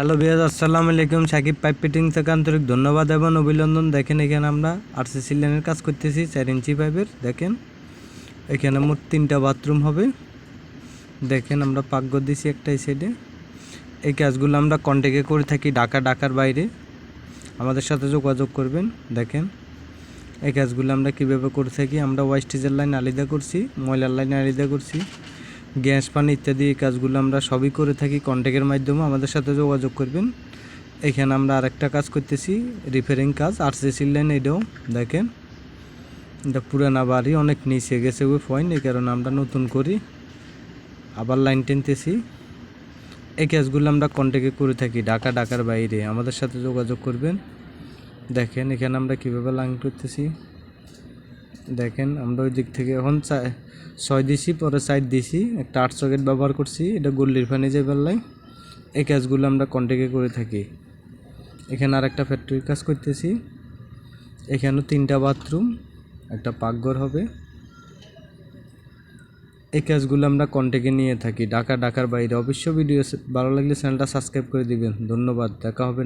Hello বিয়াজ, আসসালামু আলাইকুম। Shakib pipe fitting থেকে আন্তরিক ধন্যবাদ এবং অভিনন্দন। দেখেন, এখানে আমরা আরসিসি লাইনের কাজ করতেছি, চার ইঞ্চি পাইপের দেখেন, এখানে মোট তিনটা বাথরুম হবে। দেখেন, আমরা পাকঘর দিছি একটা এই সাইডে এই কাজগুলো আমরা কন্ট্যাক্টে করে থাকি ঢাকা, ঢাকার বাইরে। আমাদের সাথে যোগাযোগ করবেন। দেখেন, এই কাজগুলো আমরা কীভাবে করে থাকি, আমরা ওয়েস্টেজের লাইন আলাদা করছি, ময়লার লাইন আলাদা করছি। গ্যাস, পানি ইত্যাদি এই কাজগুলো আমরা সবই করে থাকি। কন্ট্যাক্টের মাধ্যমে আমাদের সাথে যোগাযোগ করবেন। এখানে আমরা আরেকটা কাজ করতেছি রিপেয়ারিং কাজ আরসিসি লাইন এটাও দেখেন। এটা পুরানা বাড়ি, অনেক নিচে গেছে ওই পয়েন্ট এই কারণে আমরা নতুন করি। আবার লাইন টেনতেছি। এই কাজগুলো আমরা কন্ট্যাক্টে করে থাকি, ঢাকা, ঢাকার বাইরে। আমাদের সাথে যোগাযোগ করবেন। দেখেন এখানে আমরা কীভাবে লাইন করতেছি। দেখেন, আমরা ওই দিক থেকে এখন ছয় দিছি, পরে সাইড দিছি। একটা আট সকেট ব্যবহার করছি, এটা গল্লির ফানি যে বেলায় এই কাজগুলো আমরা কন্ট্যাক্টে করে থাকি। এখানে আর একটা ফ্যাক্টরির কাজ করতেছি। এখানেও তিনটা বাথরুম একটা পাকঘর হবে। এই কাজগুলো আমরা কন্ট্যাক্টে নিয়ে থাকি। ঢাকা, ঢাকার বাইরে। অবশ্য ভিডিও ভালো লাগলে চ্যানেলটা সাবস্ক্রাইব করে দিবেন। ধন্যবাদ। দেখা হবে